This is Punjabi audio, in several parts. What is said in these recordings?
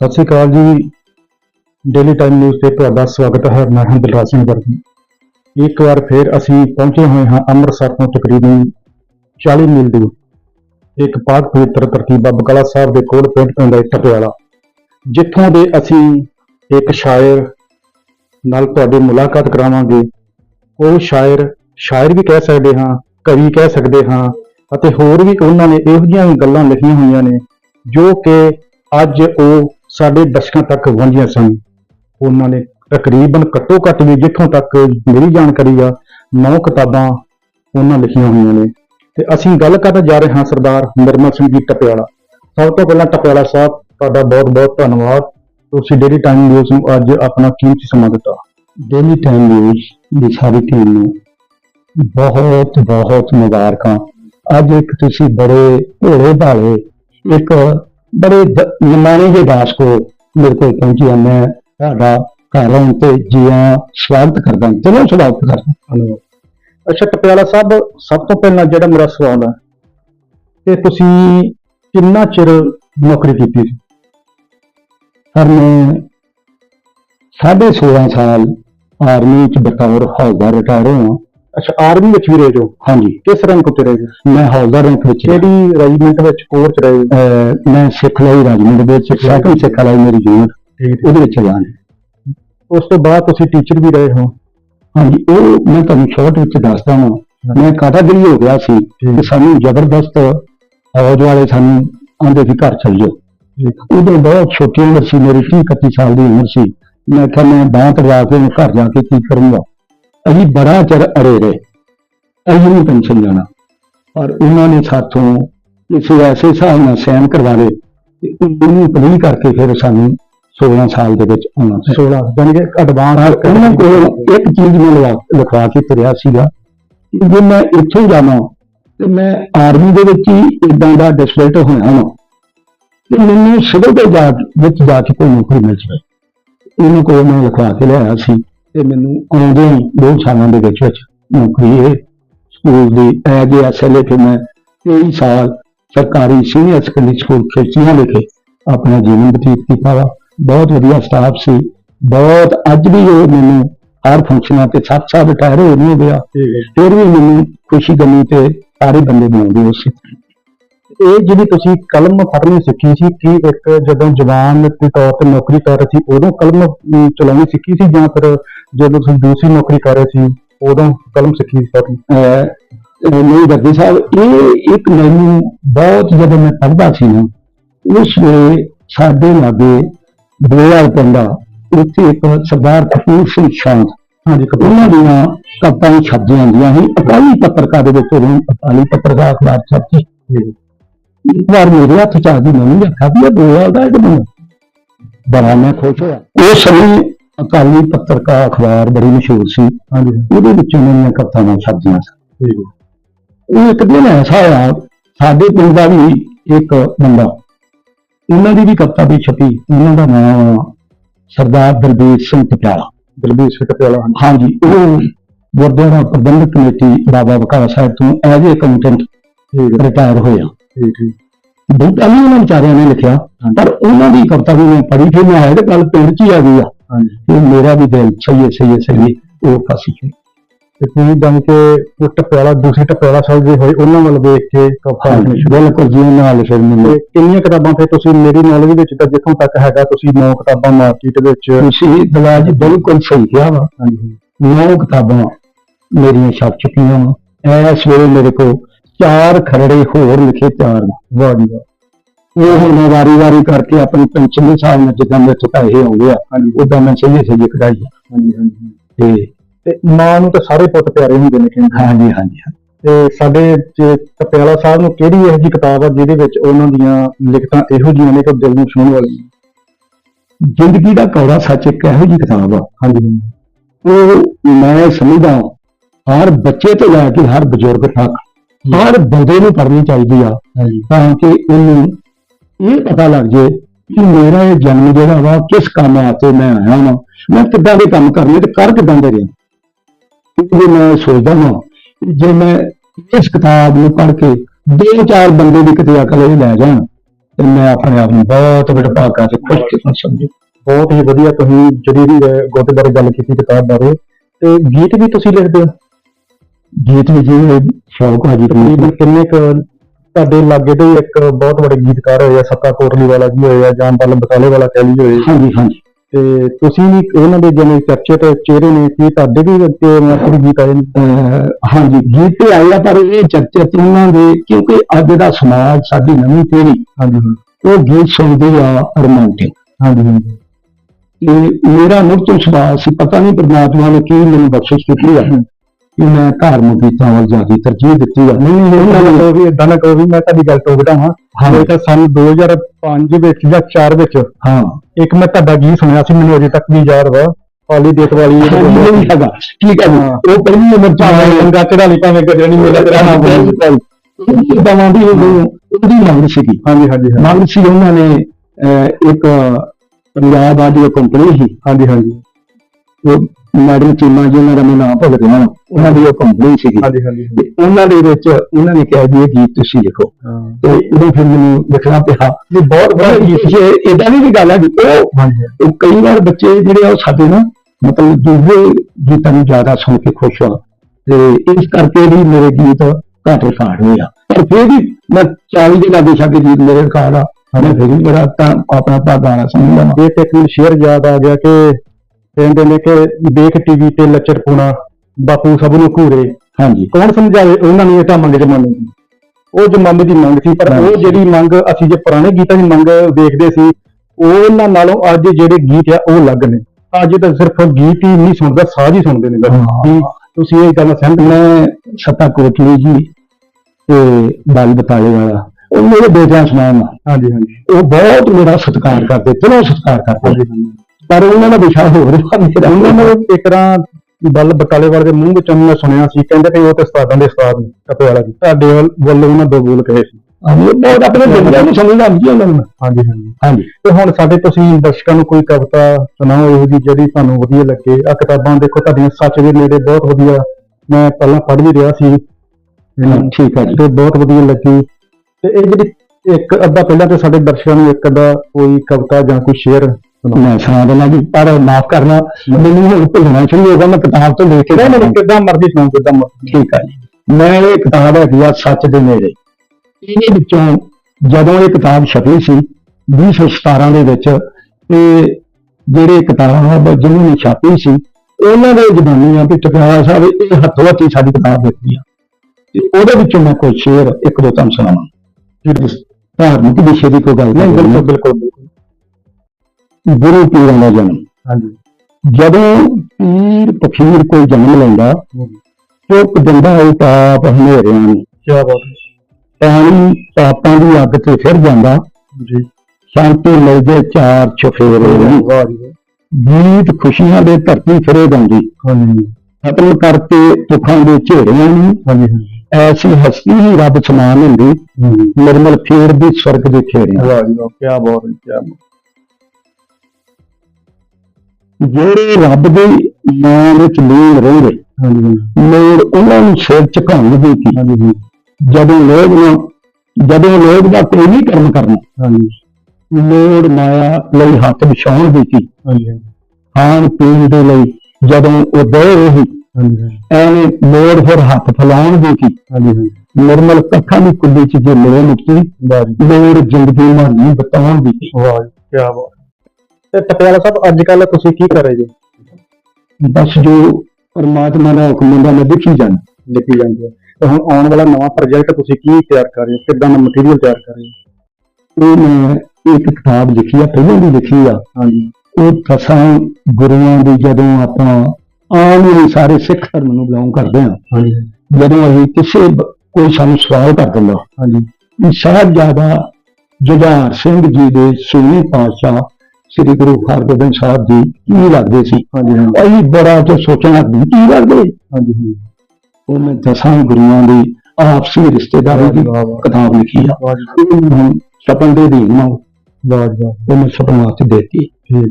ਸਤਿ ਸ਼੍ਰੀ ਅਕਾਲ ਜੀ। ਡੇਲੀ ਟਾਈਮ ਨਿਊਜ਼ ਤੇ ਤੁਹਾਡਾ ਸਵਾਗਤ ਹੈ। ਮੈਂ ਹਾਂ ਦਿਲਰਾਜ ਸਿੰਘ ਵਰਗੀ ਇੱਕ ਵਾਰ ਫਿਰ ਅਸੀਂ ਪਹੁੰਚੇ ਹੋਏ ਹਾਂ ਅੰਮ੍ਰਿਤਸਰ ਤੋਂ ਤਕਰੀਬਨ 40 ਮੀਲ ਦੂਰ। ਇੱਕ ਪਾਕ ਪਵਿੱਤਰ ਧਰਤੀ ਬਾਬਾ ਕਲਾ ਸਾਹਿਬ ਦੇ ਕੋਲ ਪਿੰਡ ਪੈਂਦਾ ਹੈ ਟਪਿਆਲਾ ਜਿੱਥੋਂ ਦੇ ਅਸੀਂ ਇੱਕ ਸ਼ਾਇਰ ਨਾਲ ਤੁਹਾਡੀ ਮੁਲਾਕਾਤ ਕਰਾਵਾਂਗੇ। ਉਹ ਸ਼ਾਇਰ ਸ਼ਾਇਰ ਵੀ ਕਹਿ ਸਕਦੇ ਹਾਂ, ਕਵੀ ਕਹਿ ਸਕਦੇ ਹਾਂ ਅਤੇ ਹੋਰ ਵੀ ਉਹਨਾਂ ਨੇ ਇਹੋ ਜਿਹੀਆਂ ਗੱਲਾਂ ਲਿਖੀਆਂ ਹੋਈਆਂ ਨੇ ਜੋ ਕਿ ਅੱਜ ਉਹ ਸਾਡੇ ਦਰਸ਼ਕਾਂ ਤੱਕ ਪਹੁੰਚੀਆਂ ਸਨ। ਉਹਨਾਂ ਨੇ ਤਕਰੀਬਨ ਘੱਟੋ ਘੱਟ ਵੀ ਜਿੱਥੋਂ ਤੱਕ ਮੇਰੀ ਜਾਣਕਾਰੀ ਆ, ਨੌ ਕਿਤਾਬਾਂ ਉਹਨਾਂ ਲਿਖੀਆਂ ਹੋਈਆਂ ਨੇ। ਤੇ ਅਸੀਂ ਗੱਲ ਕਰਨ ਜਾ ਰਹੇ ਹਾਂ ਸਰਦਾਰ ਨਿਰਮਲ ਸਿੰਘ ਜੀ ਟਪਿਆਲਾ। ਸਭ ਤੋਂ ਪਹਿਲਾਂ ਟਪਿਆਲਾ ਸਾਹਿਬ, ਤੁਹਾਡਾ ਬਹੁਤ ਬਹੁਤ ਧੰਨਵਾਦ। ਤੁਸੀਂ ਡੇਲੀ ਟਾਈਮ ਨਿਊਜ਼ ਨੂੰ ਅੱਜ ਆਪਣਾ ਕੀਮਤੀ ਸਮਾਂ ਦਿੱਤਾ। ਡੇਲੀ ਟਾਈਮ ਨਿਊਜ਼ ਦੀ ਸਾਰੀ ਟੀਮ ਨੂੰ ਬਹੁਤ ਬਹੁਤ ਮੁਬਾਰਕਾਂ। ਅੱਜ ਇੱਕ ਤੁਸੀਂ ਬੜੇ ਭੋਲੇ ਭਾਲੇ ਇੱਕ ਬੜੇ ਨਿਮਾਣੇ ਦੇ ਦਾਸ ਕੋ ਮੇਰੇ ਕੋਲ ਪਹੁੰਚਿਆ ਮੈਂ ਤੁਹਾਡਾ ਘਰਾਂ ਤੇ ਜੀਆਂ ਸਵਾਗਤ ਕਰਦਾ ਚਲੋ ਸਵਾਗਤ ਕਰਦਾ ਅੱਛਾ ਟਪਿਆਲਾ ਸਾਹਿਬ ਸਭ ਤੋਂ ਪਹਿਲਾਂ ਜਿਹੜਾ ਮੇਰਾ ਸਵਾਲ ਹੈ ਕਿ ਤੁਸੀਂ ਕਿੰਨਾ ਚਿਰ ਨੌਕਰੀ ਕੀਤੀ ਸੀ? ਸਰ ਮੈਂ ਸਾਢੇ 16 ਸਾਲ ਆਰਮੀ ਚ ਬਤੌਰ ਹੌਲਦਾਰ ਰਿਟਾਇਰ ਹੋਇਆ। ਅੱਛਾ ਆਰਮੀ ਵਿੱਚ ਵੀ ਰਹੇ ਜੋ ਹਾਂਜੀ। ਕਿਸ ਰੈਂਕ ਉੱਤੇ ਰਹੇ ਜੀ ਮੈਂ ਹੌਲਦਾਰ ਰੈਂਕ ਵਿੱਚ। ਕਿਹੜੀ ਰੈਜੀਮੈਂਟ ਵਿੱਚ ਕੋਰ ਚ ਰਹੇ ਅਹ ਮੈਂ ਸਿੱਖ ਲਈ ਰਾਜਮੰਡ ਦੇ ਵਿੱਚ ਸੈਕੰਡ ਸਿੱਖ ਲਈ ਮੇਰੀ ਠੀਕ ਉਹਦੇ ਵਿੱਚ ਰਿਹਾ। ਉਸ ਤੋਂ ਬਾਅਦ ਤੁਸੀਂ ਟੀਚਰ ਵੀ ਰਹੇ ਹੋ? ਹਾਂਜੀ ਉਹ ਮੈਂ ਤੁਹਾਨੂੰ ਸ਼ਾਰਟ ਵਿੱਚ ਦੱਸਦਾ ਹਾਂ। ਮੈਂ ਕਾਟਾਗਰੀ ਹੋ ਗਿਆ ਸੀ ਕਿ ਸਾਨੂੰ ਜ਼ਬਰਦਸਤ ਫੌਜ ਵਾਲੇ ਸਾਨੂੰ ਆਂਦੇ ਸੀ ਘਰ ਚੱਲ ਜਾਓ। ਉਦੋਂ ਬਹੁਤ ਛੋਟੀ ਉਮਰ ਸੀ ਮੇਰੀ 30 31 ਸਾਲ ਦੀ ਉਮਰ ਸੀ। ਮੈਂ ਕਿਹਾ ਮੈਂ ਬਾਂਹ ਤੜਵਾ ਕੇ ਘਰ ਜਾ ਕੇ ਕੀ ਕਰੂੰਗਾ? ਅਸੀਂ ਬੜਾ ਚਿਰ ਅੜੇ ਰਹੇ। ਅਸੀਂ ਨਹੀਂ ਪੈਨਸ਼ਨ ਜਾਣਾ ਪਰ ਉਹਨਾਂ ਨੇ ਸਾਥੋਂ ਕਿਸੇ ਐਸੇ ਹਿਸਾਬ ਨਾਲ ਸੈਨ ਕਰਵਾ ਲਏ ਤੇ ਉਹਨੂੰ ਪਲੀ ਕਰਕੇ ਫਿਰ ਸਾਨੂੰ 16 ਸਾਲ ਦੇ ਵਿੱਚ ਆਉਣਾ ਪਿਆ। 16 ਯਾਨੀ ਕਿ ਐਡਵਾਂਸ ਹਾਂ, ਉਹਨਾਂ ਕੋਲ ਇੱਕ ਚੀਜ਼ ਮੈਂ ਲਿਖਾ- ਲਿਖਵਾ ਕੇ ਤੁਰਿਆ ਸੀਗਾ ਕਿ ਜੇ ਮੈਂ ਇੱਥੋਂ ਜਾਵਾਂ ਤੇ ਮੈਂ ਆਰਮੀ ਦੇ ਵਿੱਚ ਹੀ ਇਦਾਂ ਦਾ ਡਿਸਪਲੇਟ ਹੋਣਾ ਨਾ ਤੇ ਮੈਨੂੰ ਸਿਵਲ ਦੇ ਜਾ ਵਿੱਚ ਜਾ ਕੇ ਕੋਈ ਨੌਕਰੀ ਮਿਲ ਜਾਵੇ। ਇਹਨਾਂ ਕੋਲ ਮੈਂ ਲਿਖਵਾ ਕੇ ਲਿਆਇਆ ਸੀ। ਤੇ ਮੈਨੂੰ ਆਉਂਦੇ ਹੀ ਦੋ ਸਾਲਾਂ ਦੇ ਵਿੱਚ ਵਿੱਚ ਨੌਕਰੀ ਇਹ ਸਕੂਲ ਦੀ ਐਜ ਐਸਐਲਏ ਤੇ ਮੈਂ 23 ਸਾਲ ਸਰਕਾਰੀ ਸੀਨੀਅਰ ਸੈਕੰਡਰੀ ਸਕੂਲ ਖੇਚੀਆਂ ਵਿਖੇ ਆਪਣਾ ਜੀਵਨ ਬਤੀਤ ਕੀਤਾ ਵਾ। ਬਹੁਤ ਵਧੀਆ ਸਟਾਫ ਸੀ। ਬਹੁਤ ਅੱਜ ਵੀ ਉਹ ਮੈਨੂੰ ਹਰ ਫੰਕਸ਼ਨਾਂ ਤੇ 7 ਸਾਲ ਰਿਟਾਇਰ ਹੋ ਨਹੀਂ ਗਿਆ ਫਿਰ ਵੀ ਮੈਨੂੰ ਖੁਸ਼ੀ ਗਮੀ ਤੇ ਸਾਰੇ ਬੰਦੇ ਬਣਾਉਂਦੇ ਉਸੇ। ਇਹ ਜਿਹੜੀ ਤੁਸੀਂ ਕਲਮ ਫੜਨੀ ਸਿੱਖੀ ਸੀ ਕੀ ਇੱਕ ਜਦੋਂ ਜਵਾਨ ਦੇ ਤੌਰ ਤੇ ਨੌਕਰੀ ਕਰ ਰਹੇ ਸੀ ਉਦੋਂ ਕਲਮ ਚਲਾਉਣੀ ਸਿੱਖੀ ਸੀ ਜਾਂ ਫਿਰ ਜਦੋਂ ਤੁਸੀਂ ਦੂਸਰੀ ਨੌਕਰੀ ਕਰ ਰਹੇ ਸੀ ਉਦੋਂ ਕਲਮ ਸਿੱਖੀ ਸੀ ਨਹੀਂ ਗੱਦੀ ਸਾਹਿਬ ਇਹ ਇੱਕ ਮੈਨੂੰ ਬਹੁਤ ਜਦੋਂ ਮੈਂ ਪੜ੍ਹਦਾ ਸੀ ਨਾ ਉਸ ਵੇਲੇ ਸਾਡੇ ਲਾਗੇ ਬੋਇਆ ਪਿੰਡਾ ਉੱਥੇ ਇੱਕ ਸਰਦਾਰ ਕਪੂਰ ਸਿੰਘ ਸ਼ਾਂਤ ਹਾਂਜੀ ਉਹਨਾਂ ਦੀਆਂ ਕਪਤਾਂ ਛਪਦੀਆਂ ਹੁੰਦੀਆਂ ਸੀ ਅਕਾਲੀ ਪੱਤਰਕਾਰ ਦੇ ਵਿੱਚ ਉਦੋਂ ਅਕਾਲੀ ਪੱਤਰਕਾਰ ਅਖਬਾਰ ਛਪਦੀ ਇੱਕ ਵਾਰ ਮੇਰੇ ਹੱਥ ਚ ਆ ਗਈ ਮੈਨੂੰ ਦੇਖਿਆ ਵੀ ਦਾ ਇਹ ਬੰਦਾ ਬੜਾ ਮੈਂ ਖੁਸ਼ ਹੋਇਆ। ਉਸ ਸਮੇਂ ਅਕਾਲੀ ਪੱਤਰਕਾਰ ਅਖਬਾਰ ਬੜੀ ਮਸ਼ਹੂਰ ਸੀ। ਹਾਂਜੀ। ਉਹਦੇ ਵਿੱਚ ਉਹਨਾਂ ਦੀਆਂ ਕਵਿਤਾਵਾਂ ਛਪਦੀਆਂ ਹੈ। ਉਹ ਇੱਕ ਦਿਨ ਐਸਾ ਹੋਇਆ ਸਾਡੇ ਪਿੰਡ ਦਾ ਵੀ ਇੱਕ ਬੰਦਾ ਉਹਨਾਂ ਦੀ ਵੀ ਕਵਿਤਾ ਵੀ ਛਪੀ ਉਹਨਾਂ ਦਾ ਨਾਮ ਸਰਦਾਰ ਦਲਬੀਰ ਸਿੰਘ ਪਟਿਆਲਾ। ਦਲਬੀਰ ਸਿੰਘ ਟਪਿਆਲਾ ਹਾਂਜੀ। ਉਹ ਗੁਰਦੁਆਰਾ ਪ੍ਰਬੰਧਕ ਕਮੇਟੀ ਬਾਬਾ ਬਕਾਲਾ ਸਾਹਿਬ ਤੋਂ ਐਜ਼ ਏ ਅਕਾਊਂਟੈਂਟ ਰਿਟਾਇਰ ਹੋਇਆ। ਠੀਕ ਠੀਕ ਬਹੁਤਾ ਨਹੀਂ ਉਹਨਾਂ ਵਿਚਾਰਿਆਂ ਨੇ ਲਿਖਿਆ ਪਰ ਉਹਨਾਂ ਦੀ ਕਵਿਤਾ ਵੀ ਮੈਂ ਪੜ੍ਹੀ ਫਿਰ ਮੈਂ ਆਇਆ ਤੇ ਗੱਲ ਪਿੰਡ 'ਚ ਹੀ ਆ ਗਈ ਆ। ਹਾਂਜੀ। ਮੇਰਾ ਵੀ ਦਿਲ ਸਹੀ ਹੈ ਸਹੀ ਹੈ ਸਹੀ ਹੈ ਉਹ ਫਸੀ ਗਈ ਤੇ ਤੁਸੀਂ ਜਾਣੀ ਕਿ ਉਹ ਟਪਿਆਲਾ ਦੂਸਰੇ ਟਪਿਆਲਾ ਸਾਹਿਬ ਹੋਏ ਉਹਨਾਂ ਵੱਲ ਦੇਖ ਕੇ ਕਵਿਤਾ ਬਿਲਕੁਲ ਜੀ ਨਾਲ ਫਿਰ ਮੈਨੂੰ ਕਿੰਨੀਆਂ ਕਿਤਾਬਾਂ ਫਿਰ ਤੁਸੀਂ ਮੇਰੀ ਨੌਲੇਜ ਵਿੱਚ ਤਾਂ ਜਿੱਥੋਂ ਤੱਕ ਹੈਗਾ ਤੁਸੀਂ ਨੌ ਕਿਤਾਬਾਂ ਮਾਰਕੀਟ ਵਿੱਚ ਤੁਸੀਂ ਦਲਾਜ ਬਿਲਕੁਲ ਸਹੀ ਕਿਹਾ ਵਾ। ਹਾਂਜੀ। ਨੌ ਕਿਤਾਬਾਂ ਮੇਰੀਆਂ ਛਪ ਚੁੱਕੀਆਂ ਵਾ। ਇਸ ਵੇਲੇ ਮੇਰੇ ਕੋਲ ਚਾਰ ਖਰੜੇ ਹੋਰ ਲਿਖੇ ਜੀ ਵਾਹ ਉਹ ਹੁਣ ਮੈਂ ਵਾਰੀ-ਵਾਰੀ ਕਰਕੇ ਆਪਣੀ ਪੈਨਸ਼ਨ ਦੇ ਹਿਸਾਬ ਨਾਲ ਜਿੱਦਾਂ ਮੇਰੇ ਤੋਂ ਪੈਸੇ ਆਉਂਦੇ ਆ ਹਾਂਜੀ। ਉਦਾਂ ਮੈਂ ਸਹੀ ਸਹੀ ਕਢਾਈ ਹਾਂਜੀ ਹਾਂਜੀ। ਤੇ ਤੇ ਮਾਂ ਨੂੰ ਤਾਂ ਸਾਰੇ ਪੁੱਤ ਪਿਆਰੇ ਹੁੰਦੇ ਨੇ ਕਹਿੰਦੇ। ਹਾਂਜੀ ਹਾਂਜੀ। ਤੇ ਸਾਡੇ ਚ ਟਪਿਆਲਾ ਸਾਹਿਬ ਨੂੰ ਕਿਹੜੀ ਇਹੋ ਜਿਹੀ ਕਿਤਾਬ ਆ ਜਿਹਦੇ ਵਿੱਚ ਉਹਨਾਂ ਦੀਆਂ ਲਿਖਤਾਂ ਇਹੋ ਜਿਹੀਆਂ ਨੇ ਕਿ ਦਿਲ ਨੂੰ ਛੂਹਣ ਵਾਲੀਆਂ ਜ਼ਿੰਦਗੀ ਦਾ ਕੌੜਾ ਸੱਚ ਇੱਕ ਇਹੋ ਜਿਹੀ ਕਿਤਾਬ ਆ। ਹਾਂਜੀ ਉਹ ਮੈਂ ਸਮਝਦਾ ਹਰ ਬੱਚੇ ਤੋਂ ਲੈ ਕੇ ਹਰ ਬਜ਼ੁਰਗ ਤੱਕ ਹਰ ਬੰਦੇ ਨੂੰ ਪੜ੍ਹਨੀ ਚਾਹੀਦੀ ਆ। ਤਾਂ ਕਿ ਉਹਨੂੰ ਇਹ ਪਤਾ ਲੱਗ ਜੇ ਕਿ ਮੇਰਾ ਇਹ ਜਨਮ ਜਿਹੜਾ ਵਾ ਕਿਸ ਕੰਮ ਵਾਸਤੇ ਮੈਂ ਆਇਆ ਹਾਂ ਮੈਂ ਕਿੱਦਾਂ ਦੇ ਕੰਮ ਕਰਨੇ ਤੇ ਕਰ ਕਿੱਦਾਂ ਦੇ ਰਿਹਾ ਕਿਉਂਕਿ ਮੈਂ ਸੋਚਦਾ ਹਾਂ ਜੇ ਮੈਂ ਇਸ ਕਿਤਾਬ ਨੂੰ ਪੜ੍ਹ ਕੇ ਦੋ ਚਾਰ ਬੰਦੇ ਦੀ ਕਿਤੇ ਅਕਲ ਇਹ ਲੈ ਜਾਣ ਤੇ ਮੈਂ ਆਪਣੇ ਆਪ ਨੂੰ ਬਹੁਤ ਵਡਭਾਗਾ ਤੇ ਖੁਸ਼ ਕਿਸਮਤ ਸਮਝੂ। ਬਹੁਤ ਹੀ ਵਧੀਆ ਤੁਸੀਂ ਜਿਹੜੀ ਵੀ ਗੁੱਟ ਬਾਰੇ ਗੱਲ ਕੀਤੀ ਕਿਤਾਬ ਬਾਰੇ। ਤੇ ਗੀਤ ਵੀ ਤੁਸੀਂ ਲਿਖਦੇ ਹੋ? ਗੀਤ ਵੀ ਜੀ ਸ਼ੌਕ ਹੈ ਜੀ ਤਕਰੀਬਨ ਕਿੰਨੇ ਕੁ ਤੁਹਾਡੇ ਲਾਗੇ ਦੇ ਇੱਕ ਬਹੁਤ ਵੱਡੇ ਗੀਤਕਾਰ ਹੋਏ ਆ ਸੱਤਾ ਕੋਟਲੀ ਵਾਲਾ ਜੀ ਹੋਏ ਆ ਜਾਂ ਬੱਲ ਬਤਾਲੇ ਵਾਲਾ ਕਹਿ ਲਈ ਹੋਏ ਹਾਂਜੀ ਹਾਂਜੀ। ਤੇ ਤੁਸੀਂ ਵੀ ਉਹਨਾਂ ਦੇ ਜਿਵੇਂ ਚਰਚੇ ਤੇ ਚਿਹਰੇ ਨੇ ਕੀ ਤੁਹਾਡੇ ਵੀ ਤੇ ਕੋਈ ਗੀਤ ਆਏ ਨੇ? ਹਾਂਜੀ ਗੀਤ ਤੇ ਆਏ ਆ ਪਰ ਇਹ ਚਰਚੇ ਤੇ ਉਹਨਾਂ ਦੇ ਕਿਉਂਕਿ ਅੱਜ ਦਾ ਸਮਾਜ ਸਾਡੀ ਨਵੀਂ ਪੀੜ੍ਹੀ ਹਾਂਜੀ ਉਹ ਗੀਤ ਸੁਣਦੇ ਆ ਰੋਮਾਂਟਿਕ। ਹਾਂਜੀ ਹਾਂਜੀ। ਤੇ ਮੇਰਾ ਮੁੱਢ ਤੋਂ ਸੁਭਾਅ ਸੀ ਪਤਾ ਨਹੀਂ ਪ੍ਰਮਾਤਮਾ ਨੇ ਕੀ ਮੈਨੂੰ ਬਖਸ਼ਿਸ਼ ਕੀਤੀ ਆ। ਕਿ ਮੈਂ ਧਾਰਮਿਕ ਗੀਤਾਂ ਵੱਲ ਜ਼ਿਆਦਾ ਤਰਜੀਹ ਦਿੱਤੀ ਆ। ਨਹੀਂ ਨਹੀਂ ਉਹਨਾਂ ਨੇ ਵੀ ਇਦਾਂ ਨਾ ਕਹੋ ਵੀ ਮੈਂ ਤੁਹਾਡੀ ਗੱਲ ਟੋਕਦਾ ਹਾਂ ਹਾਂ। ਇਹ ਤਾਂ ਸਨ 2005 ਵਿੱਚ ਜਾਂ 4 ਵਿੱਚ ਹਾਂ। ਇੱਕ ਮੈਂ ਤੁਹਾਡਾ ਗੀਤ ਸੁਣਿਆ ਸੀ ਮੈਨੂੰ ਅਜੇ ਤੱਕ ਵੀ ਯਾਦ ਵਾ। ਪਾਲੀ ਦੇਤ ਵਾਲੀ ਇਹ ਨਹੀਂ ਹੈਗਾ। ਠੀਕ ਹੈ ਜੀ। ਉਹ ਪਹਿਲੀ ਉਮਰ ਚ ਆਇਆ। ਗੰਗਾ ਚੜਾਲੀ ਭਾਵੇਂ ਗਜਰਣੀ ਮੇਲਾ ਤੇਰਾ ਨਾਮ ਬੋਲੀ। ਦਵਾਂ ਦੀ ਉਹਦੀ ਮੰਗ ਸੀਗੀ। ਹਾਂਜੀ ਹਾਂਜੀ ਹਾਂ। ਮੰਗ ਸੀ ਉਹਨਾਂ ਨੇ ਇੱਕ ਪੰਜਾਬ ਆਡੀਓ ਕੰਪਨੀ ਸੀ। ਹਾਂਜੀ ਹਾਂਜੀ। ਉਹ ਮੈਡਮ ਚੀਮਾ ਜੀ ਉਹਨਾਂ ਦਾ ਮੈਂ ਨਾਮ ਭੁੱਲ ਗਿਆ ਉਹਨਾਂ ਦੀ ਉਹ ਕੰਪਨੀ ਸੀਗੀ। ਹਾਂਜੀ ਹਾਂਜੀ। ਤੇ ਉਹਨਾਂ ਦੇ ਵਿੱਚ ਉਹਨਾਂ ਨੇ ਕਿਹਾ ਜੀ ਇਹ ਗੀਤ ਤੁਸੀਂ ਲਿਖੋ। ਹਾਂ। ਤੇ ਉਦੋਂ ਫਿਰ ਮੈਨੂੰ ਲਿਖਣਾ ਪਿਆ। ਜੀ ਬਹੁਤ ਬੜਾ ਗੀਤ। ਸੀ ਇਦਾਂ ਦੀ ਵੀ ਗੱਲ ਹੈ ਉਹ ਉਹ ਕਈ ਵਾਰ ਬੱਚੇ ਜਿਹੜੇ ਉਹ ਸਾਡੇ ਨਾ ਮਤਲਬ ਦੂਜੇ ਗੀਤਾਂ ਨੂੰ ਜ਼ਿਆਦਾ ਸੁਣ ਕੇ ਖੁਸ਼ ਆ ਤੇ ਇਸ ਕਰਕੇ ਵੀ ਮੇਰੇ ਗੀਤ ਘੱਟ ਰਿਕਾਰਡ ਹੋਏ ਆ। ਪਰ ਫਿਰ ਵੀ ਮੈਂ 40 ਦੇ ਲਾਗੇ ਛਾਗੇ ਗੀਤ ਮੇਰੇ ਰਿਕਾਰਡ ਆ। ਮੈਂ ਫਿਰ ਵੀ ਬੜਾ ਆਪਣਾ ਭਾਗਾਣਾ ਸਮਝਦਾ ਵਾਂ। ਇਹ ਤੇ ਇੱਕ ਸ਼ੇਅਰ ਯਾਦ ਆ ਗਿਆ ਕਿ ਕਹਿੰਦੇ ਨੇ ਕਿ ਦੇਖ ਟੀਵੀ ਤੇ ਲੱਚਰ ਪੂਣਾ ਬਾਪੂ ਸਭ ਨੂੰ ਘੂਰੇ। ਹਾਂਜੀ। ਕੌਣ ਸਮਝਾਵੇ? ਉਹਨਾਂ ਨੂੰ ਇਹ ਤਾਂ ਮੰਗ ਜਮਾਨੇ ਦੀ। ਉਹ ਜਮਾਨੇ ਦੀ ਮੰਗ ਸੀ ਪਰ ਉਹ। ਜਿਹੜੀ ਮੰਗ ਅਸੀਂ ਜੇ ਪੁਰਾਣੇ ਗੀਤਾਂ ਦੀ ਮੰਗ ਵੇਖਦੇ ਸੀ ਉਹਨਾਂ ਨਾਲੋਂ ਅੱਜ ਜਿਹੜੇ ਗੀਤ ਆ ਉਹ ਅਲੱਗ ਨੇ। ਅੱਜ ਤਾਂ ਸਿਰਫ ਗੀਤ ਹੀ ਨਹੀਂ ਸੁਣਦਾ ਸਾਜ਼ ਹੀ ਸੁਣਦੇ ਨੇ। ਵੀ ਤੁਸੀਂ ਇਹ ਗੱਲ ਸਹਿਮਤ? ਮੈਂ ਸੱਤਾ ਕੋਟਲੀ ਜੀ ਤੇ ਬਾਲ ਬਤਾਲੇ ਵਾਲਾ ਉਹ ਮੇਰੇ ਬੇਟਿਆਂ ਸਮਾਨ ਆ ਹਾਂਜੀ ਹਾਂਜੀ। ਉਹ ਬਹੁਤ ਮੇਰਾ ਸਤਿਕਾਰ ਕਰਦੇ ਦਿਲੋਂ ਸਤਿਕਾਰ ਕਰਦੇ। ਪਰ ਉਹਨਾਂ ਦਾ ਵਿਸ਼ਾ ਹੋਰ ਮੇਰਾ ਉਹਨਾਂ ਨੂੰ ਇੱਕ ਤਰ੍ਹਾਂ ਬੱਲ ਬਟਾਲੇ ਵਾਲੇ ਦੇ ਮੂੰਹ ਵਿੱਚੋਂ ਮੈਂ ਸੁਣਿਆ ਸੀ ਕਹਿੰਦੇ ਕਿ ਉਹ ਤੇ ਉਸਤਾਦਾਂ ਦੇ ਉਸਤਾਦ ਨੇ ਕੱਪੇ ਵਾਲਾ ਜੀ। ਤੁਹਾਡੇ ਵੱਲ- ਵੱਲੋਂ ਉਹਨਾਂ ਦੋ ਬੋਲ ਕਹੇ ਸੀ। ਉਹ ਬਹੁਤ ਆਪਣੇ ਦਿਲ ਦਾ ਨਹੀਂ ਸਮਝਦਾ ਜੀ ਉਹਨਾਂ ਨੂੰ। ਹਾਂਜੀ ਹਾਂਜੀ। ਹਾਂਜੀ। ਤੇ ਹੁਣ ਸਾਡੇ ਤੁਸੀਂ ਦਰਸ਼ਕਾਂ ਨੂੰ ਕੋਈ ਕਵਿਤਾ ਸੁਣਾਓ ਇਹੋ ਜਿਹੀ ਜਿਹੜੀ ਤੁਹਾਨੂੰ ਵਧੀਆ ਲੱਗੇ। ਆ ਕਿਤਾਬਾਂ ਦੇਖੋ ਤੁਹਾਡੀਆਂ ਸੱਚ ਦੇ ਨੇੜੇ ਬਹੁਤ ਵਧੀਆ। ਮੈਂ ਪਹਿਲਾਂ ਪੜ੍ਹ ਵੀ ਰਿਹਾ ਸੀ। ਠੀਕ ਹੈ ਜੀ। ਤੇ ਬਹੁਤ ਵਧੀਆ ਲੱਗੀ। ਤੇ ਇਹ ਜਿਹੜੀ ਇੱਕ ਅੱਧਾ ਪਹਿਲਾਂ ਤੇ ਸਾਡੇ ਦਰਸ਼ਕਾਂ ਨੂੰ ਇੱਕ ਅੱਧਾ ਕੋਈ ਕਵਿਤਾ ਜਾਂ ਕੋਈ ਸ਼ੇਅਰ ਮੈਂ ਸੁਣਾ ਦੇਣਾ ਜੀ ਪਰ ਮਾਫ ਕਰਨਾ ਮੈਨੂੰ ਹੁਣ ਭੁੱਲਣਾ ਸ਼ੁਰੂ ਹੋ ਗਿਆ ਮੈਂ ਕਿਤਾਬ ਤੋਂ ਦੇਖ ਕੇ ਨਹੀਂ ਕਿੱਦਾਂ ਮਰਜ਼ੀ ਸੁਣਾਓ ਕਿੱਦਾਂ ਮਰਜ਼ੀ ਠੀਕ ਹੈ ਜੀ। ਮੈਂ ਇਹ ਕਿਤਾਬ ਹੈਗੀ ਆ ਸੱਚ ਦੇ ਨੇੜੇ। ਇਹਦੇ ਵਿੱਚੋਂ ਜਦੋਂ ਇਹ ਕਿਤਾਬ ਛਪੀ ਸੀ 2017 ਦੇ ਵਿੱਚ ਤੇ ਜਿਹੜੇ ਕਿਤਾਬ ਜਿਹਨਾਂ ਨੇ ਛਾਪੀ ਸੀ ਉਹਨਾਂ ਦੇ ਜ਼ਬਾਨੀ ਆ ਵੀ ਟਕਰਾਇਆ ਸਾਹਿਬ ਇਹ ਹੱਥੋਂ ਹੱਥੀ ਸਾਡੀ ਕਿਤਾਬ ਦਿੱਤੀ ਆ। ਤੇ ਉਹਦੇ ਵਿੱਚੋਂ ਮੈਂ ਕੋਈ ਸ਼ੇਰ ਇੱਕ ਦੋ ਤੁਹਾਨੂੰ ਸੁਣਾਵਾਂ। ਧਾਰਮਿਕ ਵਿਸ਼ੇ ਦੀ ਕੋਈ ਗੱਲ ਨਹੀਂ ਬਿਲਕੁਲ ਬਿਲਕੁਲ। ਗੁਰੂ ਪੀਰਾਂ ਦਾ ਜਨਮ। ਹਾਂਜੀ। ਜਦੋਂ ਪੀਰ ਫਕੀਰ ਕੋਈ ਜਨਮ ਲੈਂਦਾ ਚੁੱਕ ਦਿੰਦਾ ਉਹ ਪਾਪ ਹਨੇਰਿਆਂ ਨੂੰ। ਕੀ ਬਾਤ ਪਾਣੀ ਪਾਪਾਂ ਦੀ ਅੱਗ ਤੇ ਫਿਰ ਜਾਂਦਾ। ਜੀ। ਸ਼ਾਂਤੀ ਮਿਲਦੇ ਚਾਰ ਚਫੇਰੇ ਨੂੰ। ਵਾਹ ਜੀ ਵਾਹ। ਗੀਤ ਖੁਸ਼ੀਆਂ ਦੇ ਧਰਤੀ ਫਿਰੇ ਜਾਂਦੀ। ਹਾਂਜੀ। ਖਤਮ ਕਰਤੇ ਦੁੱਖਾਂ ਦੇ ਝੇੜਿਆਂ ਨੂੰ। ਹਾਂਜੀ ਹਾਂਜੀ। ਐਸੀ ਹਸਤੀ ਹੀ ਰੱਬ ਸਮਾਨ ਹੁੰਦੀ। ਨਿਰਮਲ ਫੇਰ ਦੀ ਸਵਰਗ ਦੇ ਖੇੜਿਆਂ ਵਾਹ ਜੀ ਵਾਹ ਕੀ ਬਾਤ ਹੈ ਕੀ ਜਿਹੜੇ ਰੱਬ ਦੇ ਨਾਂ ਵਿੱਚ ਲੀਨ ਰਹਿੰਦੇ ਹਾਂਜੀ। ਲੋੜ ਉਹਨਾਂ ਨੂੰ ਸਿਰ ਝੁਕਾਉਣ ਦੀ ਕੀ? ਹਾਂਜੀ। ਜਦੋਂ ਲੋਕ ਨਾ ਜਦੋਂ ਲੋਕ ਦਾ ਕੋਈ ਵੀ ਕਰਮ ਕਰਨਾ ਹਾਂਜੀ। ਲੋੜ ਮਾਇਆ ਲਈ ਹੱਥ ਵਿਛਾਉਣ ਦੀ ਕੀ? ਹਾਂਜੀ। ਖਾਣ ਪੀਣ ਦੇ ਲਈ ਜਦੋਂ ਉਹ ਦੇ ਰਹੀ ਹਾਂਜੀ। ਐਵੇਂ ਲੋੜ ਫਿਰ ਹੱਥ ਫਲਾਉਣ ਦੀ ਕੀ? ਹਾਂਜੀ। ਨਿਰਮਲ ਕੱਖਾਂ ਦੀ ਕੁੱਲੀ ਚ ਜੇ ਮਿਲੇ ਮੁਕਤੀ ਲੋੜ ਜ਼ਿੰਦਗੀ ਮਾਨੀ ਬਤਾਉਣ ਦੀ ਕੀ? ਵਾਹ ਕੀ ਬਾਤ। ਤੇ ਪਟਿਆਲਾ ਸਾਹਿਬ ਅੱਜ ਕੱਲ ਤੁਸੀਂ ਕੀ ਕਰ ਰਹੇ ਜੀ? ਬਸ ਜੋ ਪਰਮਾਤਮਾ ਦਾ ਹੁਕਮ ਹੁੰਦਾ ਮੈਂ ਦੇਖੀ ਜਾਣਾ ਲਿਖੀ ਜਾਂਦੀ ਹੈ। ਤੇ ਹੁਣ ਆਉਣ ਵਾਲਾ ਨਵਾਂ ਪ੍ਰੋਜੈਕਟ ਤੁਸੀਂ ਕੀ ਤਿਆਰ ਕਰ ਰਹੇ ਹੋ? ਕਿੱਦਾਂ ਦਾ ਮਟੀਰੀਅਲ ਤਿਆਰ ਕਰ ਰਹੇ ਹੋ? ਉਹ ਮੈਂ ਇੱਕ ਕਿਤਾਬ ਲਿਖੀ ਆ ਪਹਿਲਾਂ ਵੀ ਲਿਖੀ ਆ। ਹਾਂਜੀ। ਉਹ ਦਸਾਂ ਗੁਰੂਆਂ ਦੀ ਜਦੋਂ ਆਪਾਂ ਆਮ ਹੀ ਸਾਰੇ ਸਿੱਖ ਧਰਮ ਨੂੰ ਬਿਲੋਂਗ ਕਰਦੇ ਹਾਂ ਹਾਂਜੀ। ਜਦੋਂ ਅਸੀਂ ਕਿਸੇ ਕੋਈ ਸਾਨੂੰ ਸਵਾਲ ਕਰ ਦਿੰਦਾ। ਹਾਂਜੀ। ਵੀ ਸਾਹਿਬਜ਼ਾਦਾ ਜੁਝਾਰ ਸਿੰਘ ਜੀ ਦੇ ਛੇਵੇਂ ਪਾਤਸ਼ਾਹ ਸ੍ਰੀ ਗੁਰੂ ਹਰਗੋਬਿੰਦ ਸਾਹਿਬ ਜੀ ਕੀ ਲੱਗਦੇ ਸੀ? ਹਾਂਜੀ ਹਾਂਜੀ। ਅਸੀਂ ਬੜਾ ਤੇ ਸੋਚਣਾ ਵੀ ਕੀ ਲੱਗਦੇ? ਹਾਂਜੀ ਹਾਂਜੀ। ਉਹ ਮੈਂ ਦਸਾਂ ਗੁਰੂਆਂ ਦੀ ਆਪਸੀ ਰਿਸ਼ਤੇਦਾਰੀ ਦੀ। ਕਿਤਾਬ ਲਿਖੀ ਆ। ਹੁਣ ਛਪਣ ਦੇ ਵਾਹ ਜੀ ਵਾਹ। ਉਹ ਮੈਂ ਛਪਣ ਵਾਸਤੇ ਦੇਤੀ। ਠੀਕ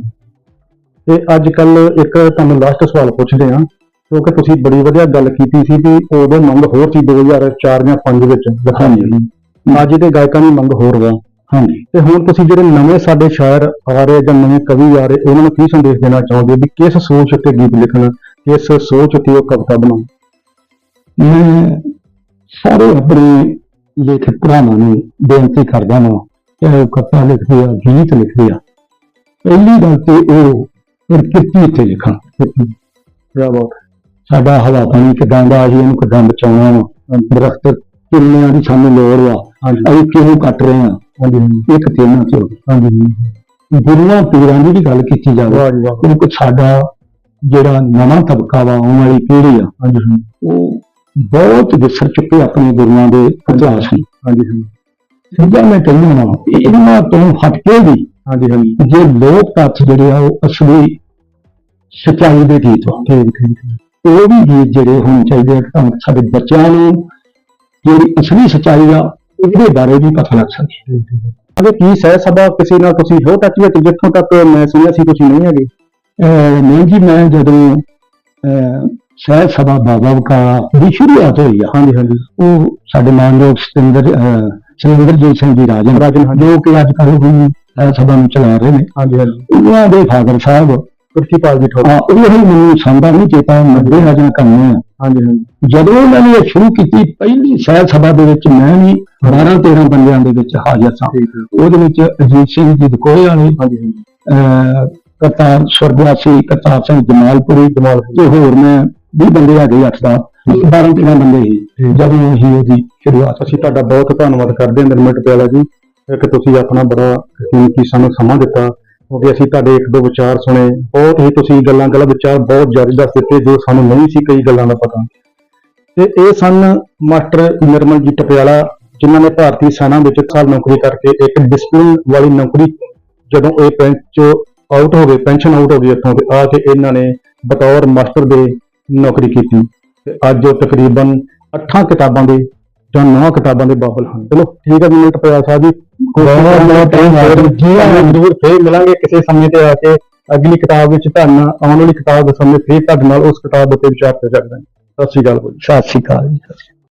ਤੇ ਅੱਜ ਕੱਲ ਇੱਕ ਤੁਹਾਨੂੰ ਲਾਸਟ ਸਵਾਲ ਪੁੱਛਦੇ ਹਾਂ ਕਿਉਂਕਿ ਤੁਸੀਂ ਬੜੀ ਵਧੀਆ ਗੱਲ ਕੀਤੀ ਸੀ ਵੀ ਉਦੋਂ ਮੰਗ ਹੋਰ ਸੀ 2004 ਜਾਂ 5 ਵਿੱਚ ਲਿਖਾਣੀ ਦੀ। ਅੱਜ ਦੇ ਗਾਇਕਾਂ ਦੀ ਮੰਗ ਹੋਰ ਵਾ। ਹਾਂਜੀ। ਤੇ ਹੁਣ ਤੁਸੀਂ ਜਿਹੜੇ ਨਵੇਂ ਸਾਡੇ ਸ਼ਾਇਰ ਆ ਰਹੇ ਜਾਂ ਨਵੇਂ ਕਵੀ ਆ ਰਹੇ ਉਹਨਾਂ ਨੂੰ ਕੀ ਸੰਦੇਸ਼ ਦੇਣਾ ਚਾਹੋਗੇ ਵੀ ਕਿਸ ਸੋਚ ਉੱਤੇ ਗੀਤ ਲਿਖਣ ਕਿਸ ਸੋਚ ਉੱਤੇ ਉਹ ਕਵਿਤਾ ਬਣਾਉਣ? ਮੈਂ ਸਾਰੇ ਆਪਣੇ ਲੇਖਕ ਭਰਾਵਾਂ ਨੂੰ ਬੇਨਤੀ ਕਰਦਾ ਹਾਂ ਕਿ ਉਹ ਕਵਿਤਾ ਲਿਖਦੇ ਆ ਗੀਤ ਲਿਖਦੇ ਆ। ਪਹਿਲੀ ਗੱਲ ਤੇ ਉਹ ਪ੍ਰਕਿਰਤੀ ਉੱਤੇ ਲਿਖਣ? ਬਾਤ ਸਾਡਾ ਹਵਾ ਪਾਣੀ ਕਿੱਦਾਂ ਦਾ ਅਸੀਂ ਇਹਨੂੰ ਕਿੱਦਾਂ ਬਚਾਉਣਾ ਵਾ? ਦਰਖਤ ਕਿੰਨਿਆਂ ਦੀ ਸਾਨੂੰ ਲੋੜ ਹਾਂਜੀ। ਅਸੀਂ ਕਿਉਂ ਕੱਟ ਰਹੇ ਹਾਂ ਹਾਂਜੀ ਹਾਂਜੀ। ਇੱਕ ਤੇਨਾਂ ਚ। ਹਾਂਜੀ ਗੁਰੂਆਂ ਪੀਰਾਂ ਦੀ ਵੀ ਗੱਲ ਕੀਤੀ ਜਾਵੇ। ਕਿਉਂਕਿ ਸਾਡਾ ਜਿਹੜਾ ਨਵਾਂ ਤਬਕਾ ਵਾ ਆਉਣ ਵਾਲੀ ਪੀੜ੍ਹੀ ਆ ਹਾਂਜੀ ਹਾਂਜੀ। ਉਹ ਬਹੁਤ ਵਿਸਰ ਚੁੱਕੇ ਆਪਣੇ ਗੁਰੂਆਂ ਦੇ ਇਤਿਹਾਸ ਨੂੰ। ਹਾਂਜੀ ਹਾਂਜੀ। ਸਿੱਧਾ ਮੈਂ ਕਹਿੰਦਾ ਇਹਨਾਂ ਤੋਂ ਹਟ ਕੇ ਵੀ ਹਾਂਜੀ ਹਾਂਜੀ। ਜੇ ਲੋਕ ਤੱਥ ਜਿਹੜੇ ਆ ਉਹ ਅਸਲੀ ਸੱਚਾਈ ਦੇ ਗੀਤ ਵਾ ਠੀਕ ਠੀਕ। ਉਹ ਵੀ ਗੀਤ ਜਿਹੜੇ ਹੋਣੇ ਚਾਹੀਦੇ ਆ ਤਾਂ ਸਾਡੇ ਬੱਚਿਆਂ ਨੂੰ ਜਿਹੜੀ ਅਸਲੀ ਸੱਚਾਈ ਆ ਉਹਦੇ ਬਾਰੇ ਵੀ ਪਤਾ ਲੱਗ ਸਕੇ। ਅਗੇ ਕੀ ਸਹਿ ਸਭਾ ਕਿਸੇ ਨਾਲ ਤੁਸੀਂ ਹੋ ਟੱਚ ਵਿੱਚ ਜਿੱਥੋਂ ਤੱਕ ਮੈਂ ਸੁਣਿਆ ਸੀ ਤੁਸੀਂ ਨਹੀਂ ਹੈਗੇ। ਨਹੀਂ ਜੀ ਮੈਂ ਜਦੋਂ ਸਹਿ ਸਭਾ ਬਾਬਾ ਕਾ ਦੀ ਸ਼ੁਰੂਆਤ ਹੋਈ ਹਾਂਜੀ ਹਾਂਜੀ। ਉਹ ਸਾਡੇ ਮਾਨਯੋਗ ਸਤਿੰਦਰ ਸਤਿੰਦਰਜੀਤ ਸਿੰਘ ਜੀ ਰਾਜਨ ਰਾਜਨ। ਜੋ ਕਿ ਅੱਜ ਕੱਲ੍ਹ ਵੀ ਸਭਾ ਨੂੰ ਚਲਾ ਰਹੇ ਨੇ। ਹਾਂਜੀ ਹਾਂਜੀ। ਉਹਨਾਂ ਦੇ ਫਾਦਰ ਸਾਹਿਬ ਪ੍ਰਿਤੀਪਾਲ ਜੀ ਠੋਕ। ਹਾਂ ਉਹ ਹੀ ਮੈਨੂੰ ਸੰਦਾ ਨਹੀਂ ਚੇਤਾ ਨੱਬੇ ਰਾਜਾਂ ਕਰਨੇ ਆ ਹਾਂਜੀ ਹਾਂਜੀ। ਜਦੋਂ ਉਹਨਾਂ ਨੇ ਇਹ ਸ਼ੁਰੂ ਕੀਤੀ ਪਹਿਲੀ ਸਹਿ ਸਭਾ ਦੇ ਵਿੱਚ ਮੈਂ ਵੀ 12 13 ਬੰਦਿਆਂ ਦੇ ਵਿੱਚ ਹਾਜ਼ਰ ਸਾਂ। ਹੈ। ਉਹਦੇ ਵਿੱਚ ਅਜੀਤ ਸਿੰਘ ਜੀ ਦਕੋਏ ਵਾਲੇ ਹਾਂਜੀ ਹਾਂਜੀ। ਕਰਤਾਰ ਸਵਰਗਵਾਸੀ ਕਰਤਾਰ ਸਿੰਘ ਜਮਾਲਪੁਰੀ ਜਮਾਲ ਤੇ ਹੋਰ ਮੈਂ 20 ਬੰਦੇ ਹੈਗੇ 8 ਦਾ 12 13 ਬੰਦੇ ਸੀ। ਜਦੋਂ ਅਸੀਂ ਉਹਦੀ ਸ਼ੁਰੂਆਤ ਅਸੀਂ ਤੁਹਾਡਾ ਬਹੁਤ ਧੰਨਵਾਦ ਕਰਦੇ ਹਾਂ ਨਿਰਮਲ ਪਟਿਆਲਾ ਜੀ। ਕਿ ਤੁਸੀਂ ਆਪਣਾ ਬੜਾ ਕੀਮਤੀ ਸਾਨੂੰ ਸਮਾਂ ਦਿੱਤਾ। ਕਿਉਂਕਿ ਅਸੀਂ ਤੁਹਾਡੇ ਇੱਕ ਦੋ ਵਿਚਾਰ ਸੁਣੇ। ਬਹੁਤ ਹੀ ਤੁਸੀਂ ਗੱਲਾਂ ਗੱਲਾਂ ਵਿਚਾਰ ਬਹੁਤ ਜ਼ਿਆਦਾ ਦੱਸ ਦਿੱਤੇ ਜੋ ਸਾਨੂੰ ਨਹੀਂ ਸੀ ਕਈ ਗੱਲਾਂ ਦਾ ਪਤਾ। ਤੇ ਇਹ ਸਨ ਮਾਸਟਰ ਨਿਰਮਲ ਜੀ ਪਟਿਆਲਾ ਜਿਨ੍ਹਾਂ ਨੇ ਭਾਰਤੀ ਸੈਨਾ ਵਿੱਚ ਇੱਕ ਸਾਲ ਨੌਕਰੀ ਕਰਕੇ ਇੱਕ ਡਿਸਪਲਿਨ ਵਾਲੀ ਨੌਕਰੀ ਜਦੋਂ ਇਹ ਪੈਂਚ ਆਊਟ ਹੋ ਗਏ ਪੈਨਸ਼ਨ ਆਊਟ ਹੋ ਗਈ ਇੱਥੋਂ ਤੇ ਆ ਕੇ ਇਹਨਾਂ ਨੇ ਬਤੌਰ ਮਾਸਟਰ ਦੇ ਨੌਕਰੀ ਕੀਤੀ। ਤੇ ਅੱਜ ਉਹ ਤਕਰੀਬਨ 8 ਕਿਤਾਬਾਂ ਦੇ ਜਾਂ 9 ਕਿਤਾਬਾਂ ਦੇ ਬਾਬਲ ਹਨ। ਚਲੋ ਠੀਕ ਹੈ ਜੀ ਪਟਿਆਲਾ ਸਾਹਿਬ ਜੀ ਬਹੁਤ ਬਹੁਤ ਧੰਨਵਾਦ। ਜੀ। ਜ਼ਰੂਰ ਫੇਰ ਮਿਲਾਂਗੇ ਕਿਸੇ ਸਮੇਂ ਤੇ ਆ ਕੇ ਅਗਲੀ ਕਿਤਾਬ ਵਿੱਚ ਤੁਹਾਨੂੰ ਆਉਣ ਵਾਲੀ ਕਿਤਾਬ ਦੇ ਸਮੇਂ ਫੇਰ ਤੁਹਾਡੇ ਨਾਲ ਉਸ ਕਿਤਾਬ ਉੱਤੇ ਵਿਚਾਰ ਕਰ ਸਕਦੇ ਹਾਂ ਸਤਿ ਸ਼੍ਰੀ ਅਕਾਲ ਜੀ ਸਤਿ ਸ਼੍ਰੀ ਅਕਾਲ ਜੀ।